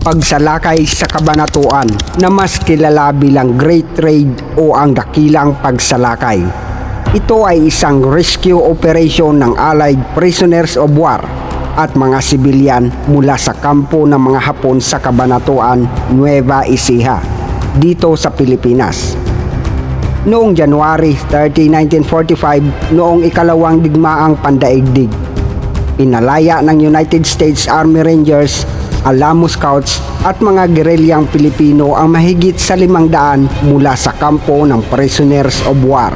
pagsalakay sa kabanatuan na mas kilala bilang Great Raid o ang dakilang pagsalakay. Ito ay isang rescue operation ng Allied Prisoners of War at mga sibilyan mula sa kampo ng mga Hapon sa Kabanatuan, Nueva Ecija, dito sa Pilipinas. Noong January 30, 1945, noong ikalawang digmaang pandaigdig, pinalaya ng United States Army Rangers, Alamo Scouts at mga gerelyang Pilipino ang mahigit sa limang daan mula sa kampo ng Prisoners of War.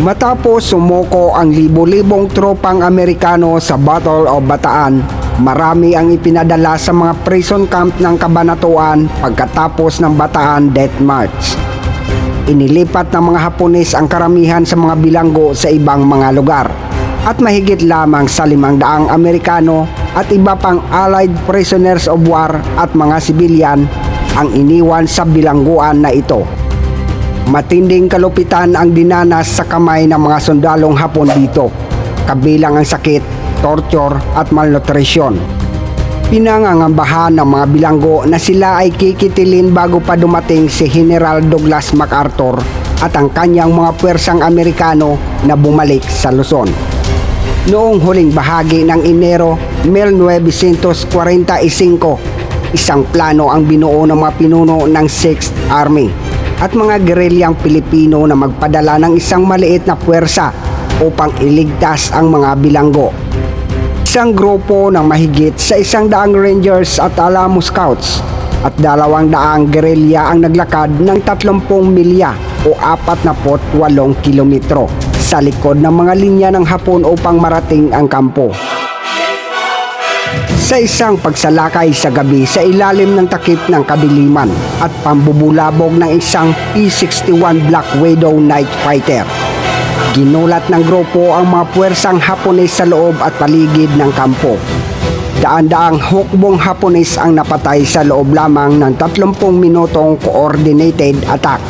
Matapos sumuko ang libo-libong tropang Amerikano sa Battle of Bataan, marami ang ipinadala sa mga prison camp ng Kabanatuan pagkatapos ng Bataan Death March. Inilipat ng mga Hapones ang karamihan sa mga bilanggo sa ibang mga lugar at mahigit lamang sa limang daang Amerikano at iba pang Allied Prisoners of War at mga sibilyan ang iniwan sa bilangguan na ito. Matinding kalupitan ang dinanas sa kamay ng mga sundalong Hapon dito, kabilang ang sakit, torture at malnutrisyon. Pinangangambahan ng mga bilanggo na sila ay kikitilin bago pa dumating si General Douglas MacArthur at ang kanyang mga puwersang Amerikano na bumalik sa Luzon. Noong huling bahagi ng Enero 1945, isang plano ang binuo ng mga pinuno ng 6th Army at mga gerelyang Pilipino na magpadala ng isang maliit na puwersa upang iligtas ang mga bilanggo. Isang grupo ng mahigit sa isang daang Rangers at Alamo Scouts at dalawang daang gerelya ang naglakad ng 30 milya o 48 kilometro sa likod ng mga linya ng Hapon upang marating ang kampo. Sa isang pagsalakay sa gabi sa ilalim ng takip ng kadiliman at pambubulabog ng isang P-61 Black Widow Night Fighter. Ginulat ng grupo ang mga puwersang Hapones sa loob at paligid ng kampo. Daan-daang hukbong Hapones ang napatay sa loob lamang ng 30 minutong coordinated attack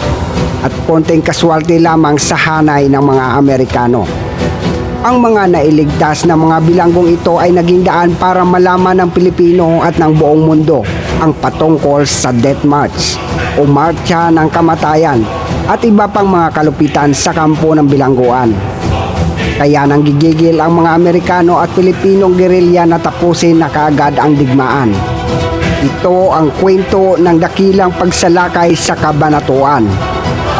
at konting kaswalty lamang sa hanay ng mga Amerikano. Ang mga nailigtas na mga bilanggong ito ay naging daan para malaman ng Pilipino at ng buong mundo ang patungkol sa Death March o Marcha ng Kamatayan at iba pang mga kalupitan sa kampo ng bilangguan. Kaya nang gigigil ang mga Amerikano at Pilipinong gerilya na tapusin na kaagad ang digmaan. Ito ang kwento ng dakilang pagsalakay sa kabanatuan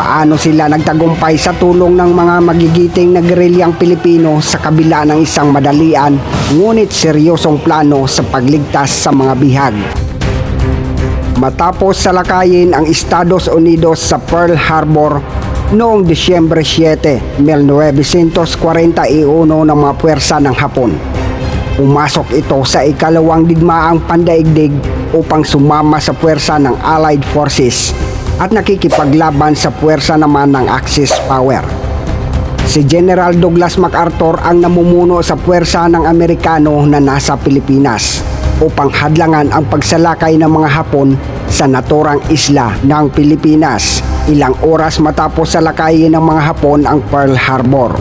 paano sila nagtagumpay sa tulong ng mga magigiting na gerilyang Pilipino sa kabila ng isang madalian ngunit seryosong plano sa pagligtas sa mga bihag. Matapos salakayin ang Estados Unidos sa Pearl Harbor noong Disyembre 7, 1941 ng mga puwersa ng Hapon. Pumasok ito sa ikalawang digmaang pandaigdig upang sumama sa puwersa ng Allied Forces at nakikipaglaban sa puwersa naman ng Axis Power. Si General Douglas MacArthur ang namumuno sa puwersa ng Amerikano na nasa Pilipinas upang hadlangan ang pagsalakay ng mga Hapon sa naturang isla ng Pilipinas ilang oras matapos salakayin ng mga Hapon ang Pearl Harbor.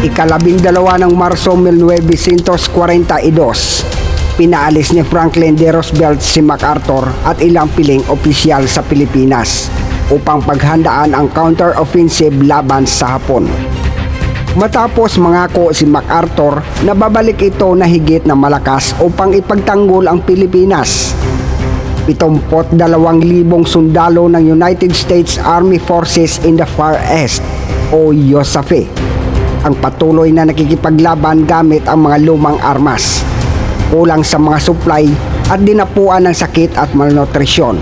Ikalabing dalawa ng Marso 1942, pinaalis ni Franklin D. Roosevelt si MacArthur at ilang piling opisyal sa Pilipinas upang paghandaan ang counter-offensive laban sa Hapon. Matapos mangako si MacArthur na babalik ito na higit na malakas upang ipagtanggol ang Pilipinas. 72,000 sundalo ng United States Army Forces in the Far East o USAFE ang patuloy na nakikipaglaban gamit ang mga lumang armas kulang sa mga supply at dinapuan ng sakit at malnutrisyon.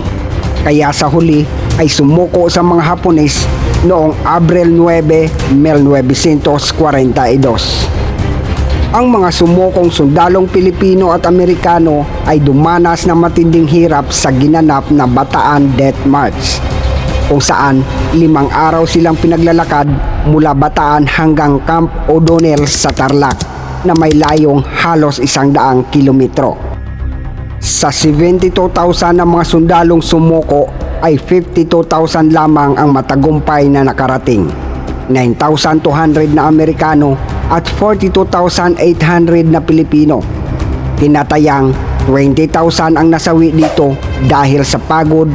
Kaya sa huli ay sumuko sa mga Hapones noong Abril 9, 1942. Ang mga sumukong sundalong Pilipino at Amerikano ay dumanas ng matinding hirap sa ginanap na Bataan Death March kung saan limang araw silang pinaglalakad mula Bataan hanggang Camp O'Donnell sa Tarlac na may layong halos isang daang kilometro. Sa 72,000 na mga sundalong sumuko ay 52,000 lamang ang matagumpay na nakarating. 9,200 na Amerikano at 42,800 na Pilipino. Tinatayang 20,000 ang nasawi dito dahil sa pagod,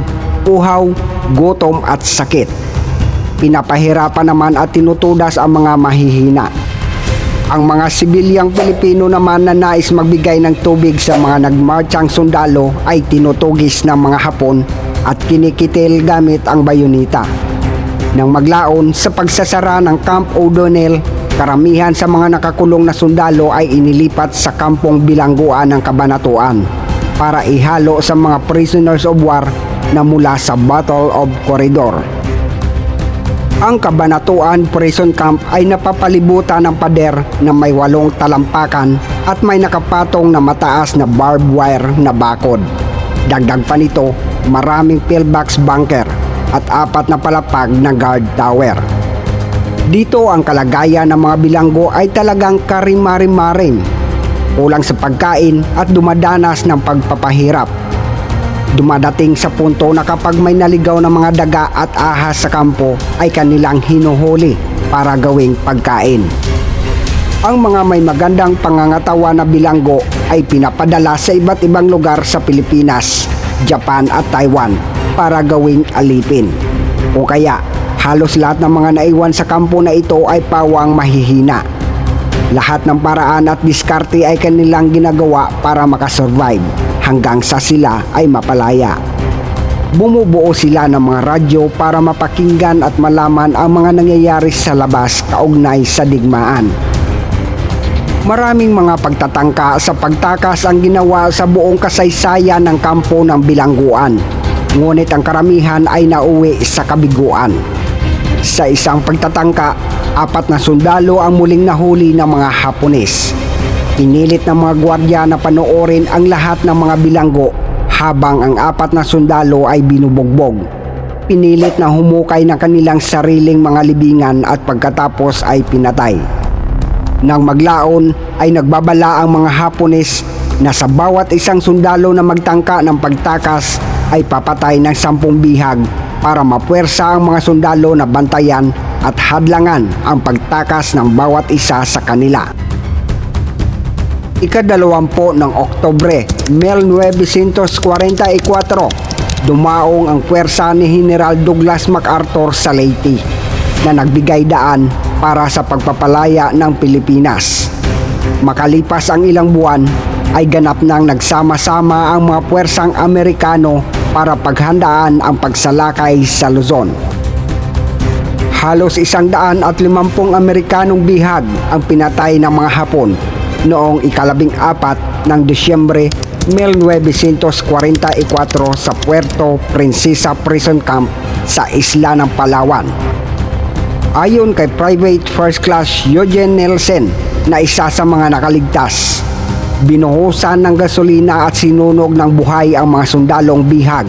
uhaw, gutom at sakit. Pinapahirapan naman at tinutudas ang mga mahihina. Ang mga sibilyang Pilipino naman na nais magbigay ng tubig sa mga nagmarchang sundalo ay tinutugis ng mga Hapon at kinikitil gamit ang bayonita. Nang maglaon sa pagsasara ng Camp O'Donnell, karamihan sa mga nakakulong na sundalo ay inilipat sa kampong bilangguan ng kabanatuan para ihalo sa mga prisoners of war na mula sa Battle of Corridor. Ang Kabanatuan Prison Camp ay napapalibutan ng pader na may walong talampakan at may nakapatong na mataas na barbed wire na bakod. Dagdag pa nito, maraming pillbox bunker at apat na palapag na guard tower. Dito ang kalagayan ng mga bilanggo ay talagang karimari-marim. Kulang sa pagkain at dumadanas ng pagpapahirap. Dumadating sa punto na kapag may naligaw na mga daga at ahas sa kampo ay kanilang hinuhuli para gawing pagkain. Ang mga may magandang pangangatawa na bilanggo ay pinapadala sa iba't ibang lugar sa Pilipinas, Japan at Taiwan para gawing alipin. O kaya, halos lahat ng mga naiwan sa kampo na ito ay pawang mahihina. Lahat ng paraan at diskarte ay kanilang ginagawa para makasurvive hanggang sa sila ay mapalaya. Bumubuo sila ng mga radyo para mapakinggan at malaman ang mga nangyayari sa labas kaugnay sa digmaan. Maraming mga pagtatangka sa pagtakas ang ginawa sa buong kasaysayan ng kampo ng bilangguan. Ngunit ang karamihan ay nauwi sa kabiguan. Sa isang pagtatangka, apat na sundalo ang muling nahuli ng mga Hapones. Pinilit ng mga gwardiya na panoorin ang lahat ng mga bilanggo habang ang apat na sundalo ay binubogbog. Pinilit na humukay ng kanilang sariling mga libingan at pagkatapos ay pinatay. Nang maglaon ay nagbabala ang mga Hapones na sa bawat isang sundalo na magtangka ng pagtakas ay papatay ng sampung bihag para mapuwersa ang mga sundalo na bantayan at hadlangan ang pagtakas ng bawat isa sa kanila. Ikadalawampo ng Oktobre, 1944, dumaong ang puwersa ni General Douglas MacArthur sa Leyte na nagbigay daan para sa pagpapalaya ng Pilipinas. Makalipas ang ilang buwan, ay ganap nang nagsama-sama ang mga puwersang Amerikano para paghandaan ang pagsalakay sa Luzon. Halos isang daan at limampung Amerikanong bihag ang pinatay ng mga Hapon noong ikalabing apat ng Disyembre 1944 sa Puerto Princesa Prison Camp sa isla ng Palawan. Ayon kay Private First Class Eugene Nelson na isa sa mga nakaligtas, binuhusan ng gasolina at sinunog ng buhay ang mga sundalong bihag.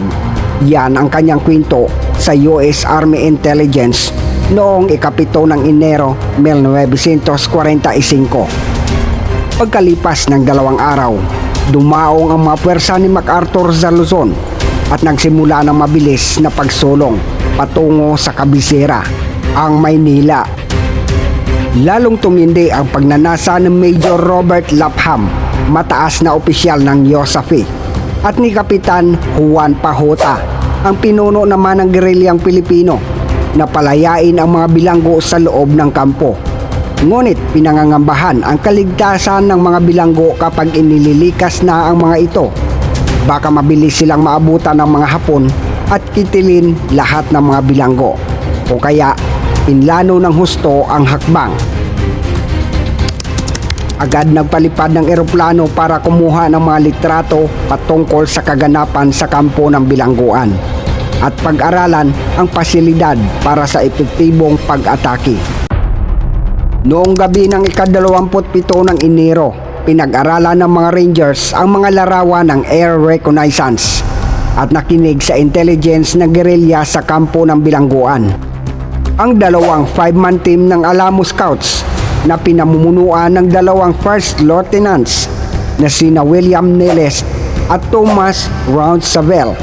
Yan ang kanyang kwento sa US Army Intelligence noong ikapito ng Enero 1945. Pagkalipas ng dalawang araw, dumaong ang mga pwersa ni MacArthur sa Luzon at nagsimula ng mabilis na pagsulong patungo sa kabisera, ang Maynila. Lalong tumindi ang pagnanasa ng Major Robert Lapham, mataas na opisyal ng Yosafi, at ni Kapitan Juan Pahota, ang pinuno naman ng gerilyang Pilipino na palayain ang mga bilanggo sa loob ng kampo. Ngunit pinangangambahan ang kaligtasan ng mga bilanggo kapag inililikas na ang mga ito. Baka mabilis silang maabutan ng mga Hapon at kitilin lahat ng mga bilanggo. O kaya pinlano ng husto ang hakbang. Agad nagpalipad ng eroplano para kumuha ng mga litrato patungkol sa kaganapan sa kampo ng bilangguan at pag-aralan ang pasilidad para sa epektibong pag-atake. Noong gabi ng ikadalawamput-pito ng Enero, pinag-aralan ng mga Rangers ang mga larawan ng air reconnaissance at nakinig sa intelligence ng guerrilla sa kampo ng bilangguan. Ang dalawang five-man team ng Alamo Scouts na pinamumunuan ng dalawang first lieutenants na sina William Neles at Thomas Round Savell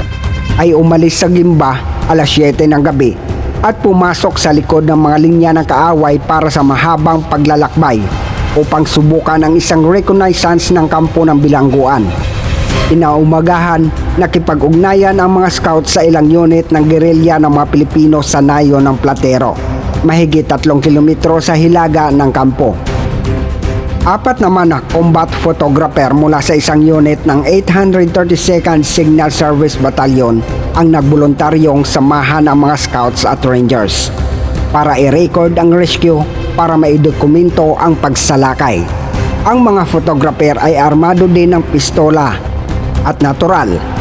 ay umalis sa Gimba alas 7 ng gabi at pumasok sa likod ng mga linya ng kaaway para sa mahabang paglalakbay upang subukan ang isang reconnaissance ng kampo ng bilangguan. Inaumagahan, nakipag-ugnayan ang mga scout sa ilang unit ng gerilya ng mga Pilipino sa nayo ng Platero, mahigit tatlong kilometro sa hilaga ng kampo. Apat naman na combat photographer mula sa isang unit ng 832nd Signal Service Battalion ang nagboluntaryong samahan ang mga scouts at rangers para i-record ang rescue para maidokumento ang pagsalakay. Ang mga photographer ay armado din ng pistola at natural,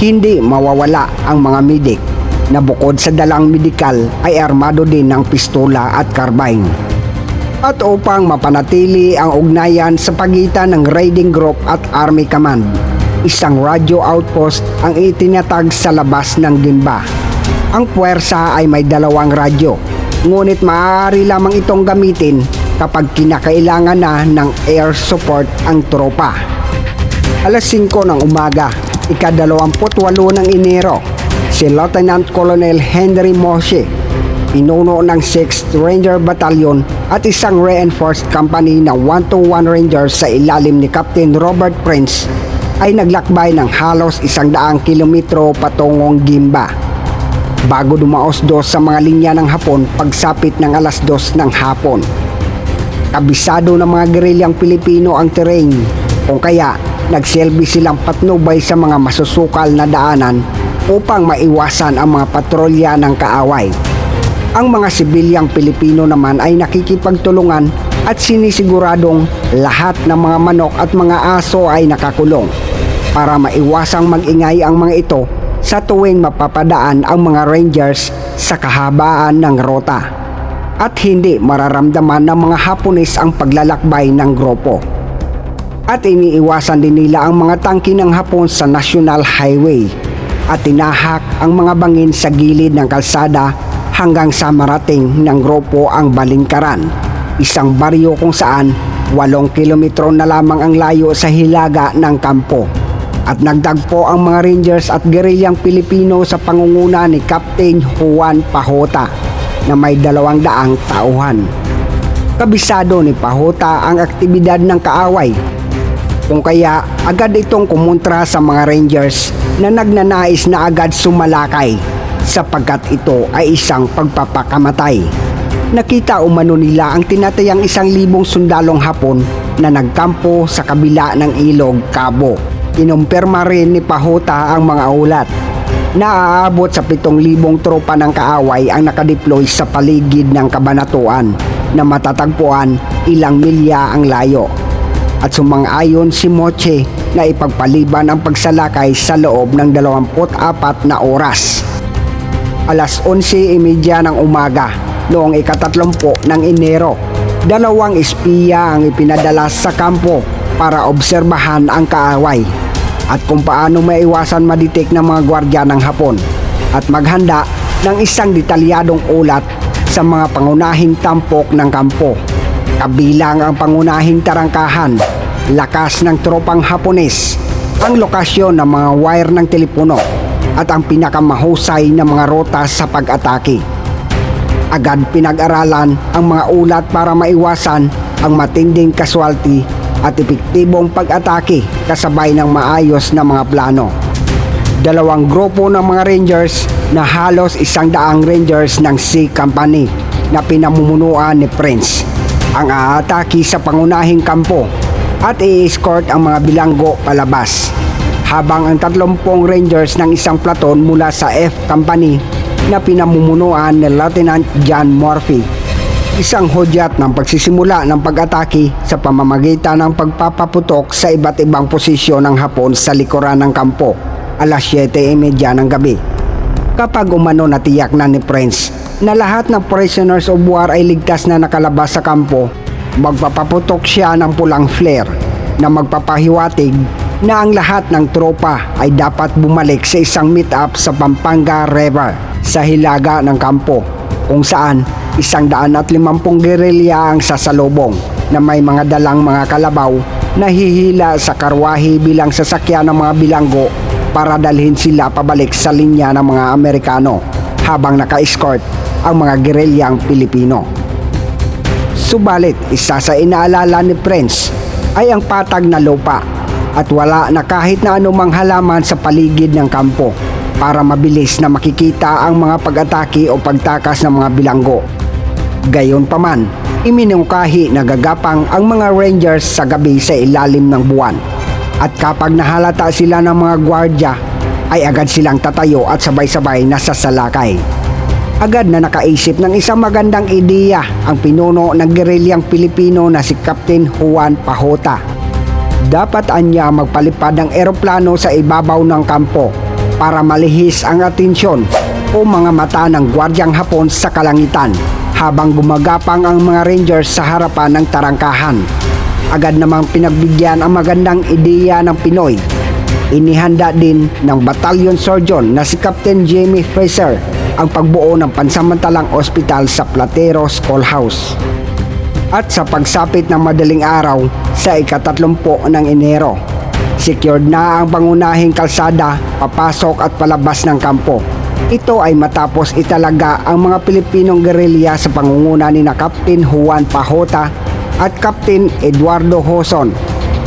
hindi mawawala ang mga medic na bukod sa dalang medikal ay armado din ng pistola at carbine at upang mapanatili ang ugnayan sa pagitan ng raiding group at army command. Isang radio outpost ang itinatag sa labas ng gimba. Ang puwersa ay may dalawang radyo, ngunit maaari lamang itong gamitin kapag kinakailangan na ng air support ang tropa. Alas 5 ng umaga, ikadalawamputwalo ng Enero, si Lieutenant Colonel Henry Moshe pinuno ng 6th Ranger Battalion at isang reinforced company na 121 Rangers sa ilalim ni Captain Robert Prince ay naglakbay ng halos isang daang kilometro patungong Gimba. Bago dumaos dos sa mga linya ng Hapon pagsapit ng alas dos ng hapon. Kabisado ng mga gerilyang Pilipino ang terrain kung kaya nagselbi silang patnubay sa mga masusukal na daanan upang maiwasan ang mga patrolya ng kaaway. Ang mga sibilyang Pilipino naman ay nakikipagtulungan at sinisiguradong lahat ng mga manok at mga aso ay nakakulong para maiwasang magingay ang mga ito sa tuwing mapapadaan ang mga rangers sa kahabaan ng rota at hindi mararamdaman ng mga Hapones ang paglalakbay ng grupo. At iniiwasan din nila ang mga tangki ng Hapon sa National Highway at tinahak ang mga bangin sa gilid ng kalsada hanggang sa marating ng grupo ang Balingkaran, isang baryo kung saan walong kilometro na lamang ang layo sa hilaga ng kampo. At nagdagpo ang mga Rangers at gerilyang Pilipino sa pangunguna ni Captain Juan Pahota na may dalawang daang tauhan. Kabisado ni Pahota ang aktibidad ng kaaway kung kaya agad itong kumontra sa mga Rangers na nagnanais na agad sumalakay sapagkat ito ay isang pagpapakamatay. Nakita umano nila ang tinatayang isang libong sundalong hapon na nagkampo sa kabila ng ilog Cabo. Kinumpirma rin ni Pahota ang mga ulat. Naaabot sa 7,000 tropa ng kaaway ang nakadeploy sa paligid ng kabanatuan na matatagpuan ilang milya ang layo. At sumang-ayon si Moche na ipagpaliban ang pagsalakay sa loob ng 24 na oras alas 11.30 ng umaga noong ikatatlumpo ng Enero. Dalawang espiya ang ipinadala sa kampo para obserbahan ang kaaway at kung paano maiwasan maditik ng mga gwardya ng Hapon at maghanda ng isang detalyadong ulat sa mga pangunahing tampok ng kampo. Kabilang ang pangunahing tarangkahan, lakas ng tropang Hapones, ang lokasyon ng mga wire ng telepono at ang pinakamahusay na mga rota sa pag-atake. Agad pinag-aralan ang mga ulat para maiwasan ang matinding casualty at epektibong pag-atake kasabay ng maayos na mga plano. Dalawang grupo ng mga Rangers na halos isang daang Rangers ng C Company na pinamumunuan ni Prince ang aatake sa pangunahing kampo at i-escort ang mga bilanggo palabas habang ang 30 Rangers ng isang platon mula sa F Company na pinamumunuan ni Lieutenant John Murphy. Isang hudyat ng pagsisimula ng pag-atake sa pamamagitan ng pagpapaputok sa iba't ibang posisyon ng Hapon sa likuran ng kampo alas 7.30 ng gabi. Kapag umano natiyak na ni Prince na lahat ng prisoners of war ay ligtas na nakalabas sa kampo, magpapaputok siya ng pulang flare na magpapahiwatig na ang lahat ng tropa ay dapat bumalik sa isang meet-up sa Pampanga River sa hilaga ng kampo kung saan isang daan at limampung gerilya ang sasalubong na may mga dalang mga kalabaw na hihila sa karwahe bilang sasakyan ng mga bilanggo para dalhin sila pabalik sa linya ng mga Amerikano habang naka-escort ang mga gerelyang Pilipino. Subalit, isa sa inaalala ni Prince ay ang patag na lupa at wala na kahit na anumang halaman sa paligid ng kampo para mabilis na makikita ang mga pag-atake o pagtakas ng mga bilanggo. Gayon pa man, iminungkahi na gagapang ang mga rangers sa gabi sa ilalim ng buwan. At kapag nahalata sila ng mga gwardya, ay agad silang tatayo at sabay-sabay na sasalakay. Agad na nakaisip ng isang magandang ideya ang pinuno ng gerilyang Pilipino na si Captain Juan Pahota. Dapat anya magpalipad ng eroplano sa ibabaw ng kampo para malihis ang atensyon o mga mata ng gwardyang hapon sa kalangitan habang gumagapang ang mga rangers sa harapan ng tarangkahan. Agad namang pinagbigyan ang magandang ideya ng Pinoy. Inihanda din ng batalyon surgeon na si Captain Jamie Fraser ang pagbuo ng pansamantalang ospital sa Platero Schoolhouse. At sa pagsapit ng madaling araw sa ikatatlumpo ng Enero, secured na ang pangunahing kalsada papasok at palabas ng kampo. Ito ay matapos italaga ang mga Pilipinong gerilya sa pangunguna ni na Captain Juan Pahota at Captain Eduardo Hoson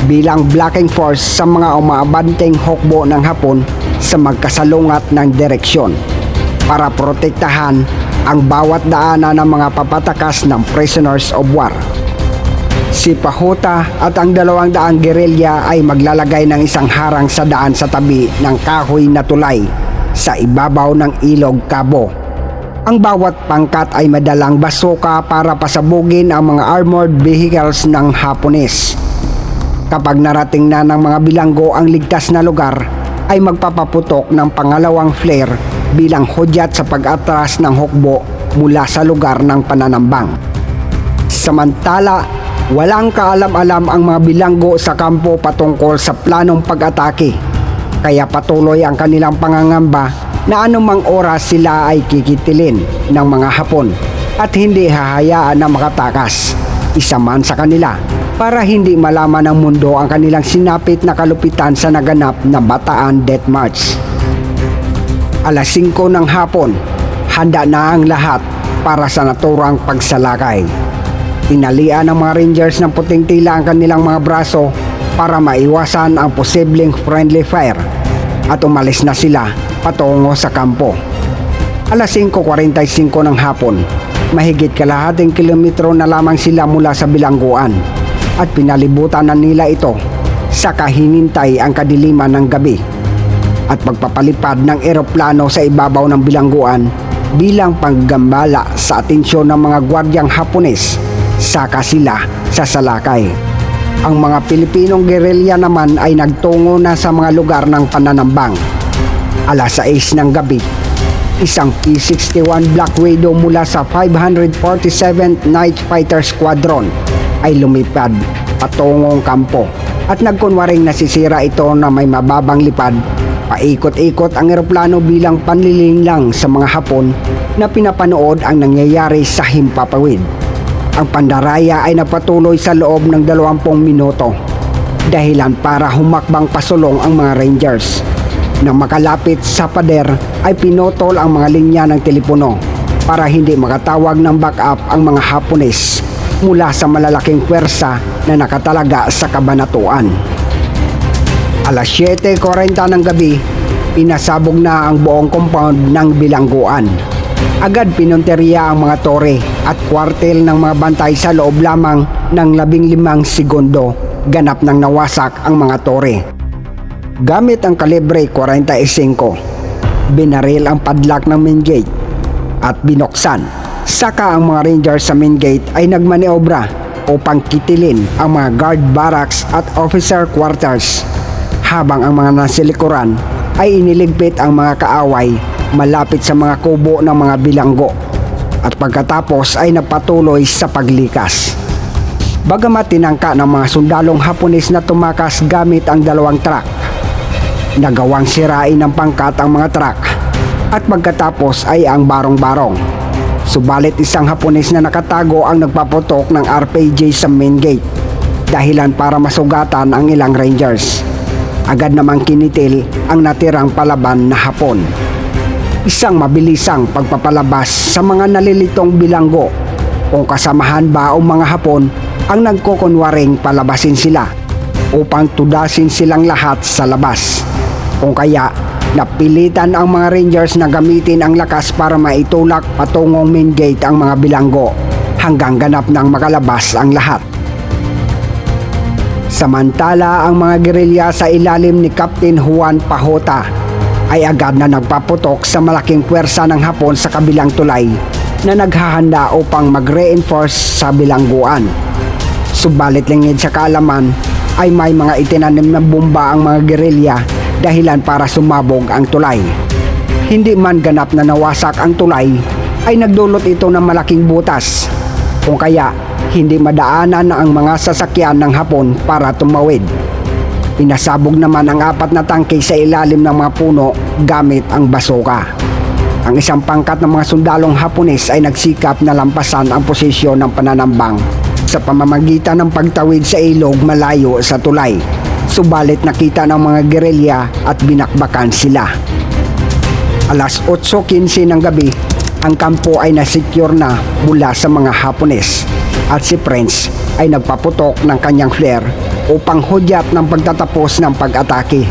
bilang blocking force sa mga umaabanteng hukbo ng Hapon sa magkasalungat ng direksyon para protektahan ang bawat daanan ng mga papatakas ng prisoners of war. Si Pahota at ang dalawang daang gerilya ay maglalagay ng isang harang sa daan sa tabi ng kahoy na tulay sa ibabaw ng ilog Cabo. Ang bawat pangkat ay madalang basuka para pasabugin ang mga armored vehicles ng Hapones. Kapag narating na ng mga bilanggo ang ligtas na lugar, ay magpapaputok ng pangalawang flare bilang hudyat sa pag-atras ng hukbo mula sa lugar ng pananambang. Samantala, walang kaalam-alam ang mga bilanggo sa kampo patungkol sa planong pag-atake. Kaya patuloy ang kanilang pangangamba na anumang oras sila ay kikitilin ng mga hapon at hindi hahayaan na makatakas. Isa man sa kanila para hindi malaman ng mundo ang kanilang sinapit na kalupitan sa naganap na Bataan Death March. Alas 5 ng hapon, handa na ang lahat para sa naturang pagsalakay. Tinalian ng mga rangers ng puting tila ang kanilang mga braso para maiwasan ang posibleng friendly fire at umalis na sila patungo sa kampo. Alas 5.45 ng hapon, mahigit kalahating kilometro na lamang sila mula sa bilangguan at pinalibutan na nila ito sa kahinintay ang kadiliman ng gabi at pagpapalipad ng eroplano sa ibabaw ng bilangguan bilang panggambala sa atensyon ng mga gwardyang Hapones saka sila sa salakay. Ang mga Pilipinong gerilya naman ay nagtungo na sa mga lugar ng pananambang. Alas 6 ng gabi, isang P-61 Black Widow mula sa 547th Night Fighter Squadron ay lumipad patungong kampo at nagkunwaring nasisira ito na may mababang lipad Paikot-ikot ang eroplano bilang panliling lang sa mga Hapon na pinapanood ang nangyayari sa Himpapawid. Ang pandaraya ay napatuloy sa loob ng 20 minuto dahilan para humakbang pasulong ang mga Rangers. Nang makalapit sa pader ay pinotol ang mga linya ng telepono para hindi makatawag ng backup ang mga Hapones mula sa malalaking pwersa na nakatalaga sa kabanatuan. Alas 7.40 ng gabi, pinasabog na ang buong compound ng bilangguan. Agad pinunteriya ang mga tore at kwartel ng mga bantay sa loob lamang ng labing limang segundo ganap ng nawasak ang mga tore. Gamit ang kalibre 45, binaril ang padlock ng main gate at binuksan. Saka ang mga rangers sa main gate ay nagmaneobra upang kitilin ang mga guard barracks at officer quarters habang ang mga nasa likuran ay iniligpit ang mga kaaway malapit sa mga kubo ng mga bilanggo at pagkatapos ay napatuloy sa paglikas. Bagamat tinangka ng mga sundalong Hapones na tumakas gamit ang dalawang truck, nagawang sirain ng pangkat ang mga truck at pagkatapos ay ang barong-barong. Subalit isang Hapones na nakatago ang nagpaputok ng RPG sa main gate dahilan para masugatan ang ilang rangers agad namang kinitil ang natirang palaban na hapon. isang mabilisang pagpapalabas sa mga nalilitong bilanggo kung kasamahan ba o mga hapon ang nagkukunwaring palabasin sila upang tudasin silang lahat sa labas. Kung kaya, napilitan ang mga Rangers na gamitin ang lakas para maitulak patungong main gate ang mga bilanggo hanggang ganap ng makalabas ang lahat. Samantala ang mga gerilya sa ilalim ni Captain Juan Pahota ay agad na nagpaputok sa malaking puwersa ng Hapon sa kabilang tulay na naghahanda upang mag-reinforce sa bilangguan. Subalit lingid sa kaalaman ay may mga itinanim na bomba ang mga gerilya dahilan para sumabog ang tulay. Hindi man ganap na nawasak ang tulay ay nagdulot ito ng malaking butas kung kaya hindi madaanan ang mga sasakyan ng hapon para tumawid. Pinasabog naman ang apat na tangke sa ilalim ng mga puno gamit ang basoka. Ang isang pangkat ng mga sundalong Hapones ay nagsikap na lampasan ang posisyon ng pananambang sa pamamagitan ng pagtawid sa ilog malayo sa tulay. Subalit nakita ng mga gerilya at binakbakan sila. Alas 8.15 ng gabi, ang kampo ay nasecure na mula sa mga Hapones at si Prince ay nagpaputok ng kanyang flare upang hudyat ng pagtatapos ng pag-atake.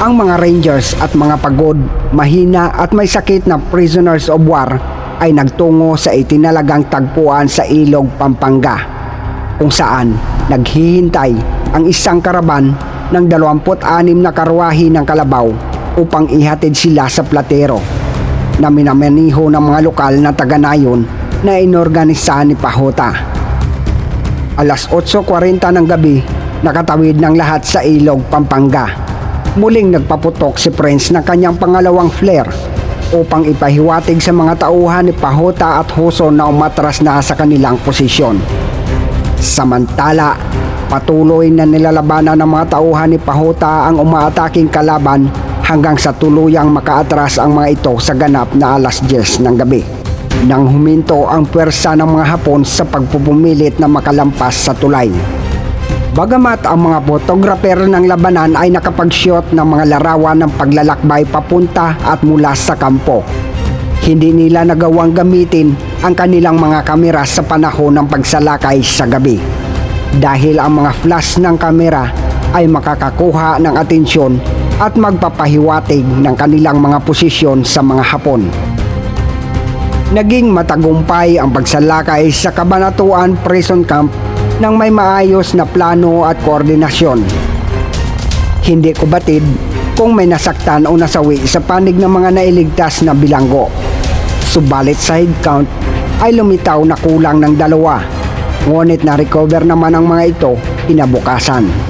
Ang mga Rangers at mga pagod, mahina at may sakit na prisoners of war ay nagtungo sa itinalagang tagpuan sa Ilog, Pampanga kung saan naghihintay ang isang karaban ng 26 na karwahi ng kalabaw upang ihatid sila sa platero na minamaniho ng mga lokal na taga-nayon na inorganisa ni Pahota. Alas 8.40 ng gabi, nakatawid ng lahat sa ilog Pampanga. Muling nagpaputok si Prince ng kanyang pangalawang flare upang ipahiwatig sa mga tauhan ni Pahota at Huso na umatras na sa kanilang posisyon. Samantala, patuloy na nilalabanan ng mga tauhan ni Pahota ang umaataking kalaban hanggang sa tuluyang makaatras ang mga ito sa ganap na alas 10 ng gabi. Nang huminto ang pwersa ng mga Hapon sa pagpupumilit na makalampas sa tulay. Bagamat ang mga photographer ng labanan ay nakapag-shot ng mga larawan ng paglalakbay papunta at mula sa kampo. Hindi nila nagawang gamitin ang kanilang mga kamera sa panahon ng pagsalakay sa gabi. Dahil ang mga flash ng kamera ay makakakuha ng atensyon at magpapahiwatig ng kanilang mga posisyon sa mga hapon. Naging matagumpay ang pagsalakay sa Kabanatuan Prison Camp ng may maayos na plano at koordinasyon. Hindi ko batid kung may nasaktan o nasawi sa panig ng mga nailigtas na bilanggo. Subalit sa head count ay lumitaw na kulang ng dalawa. Ngunit na-recover naman ang mga ito kinabukasan.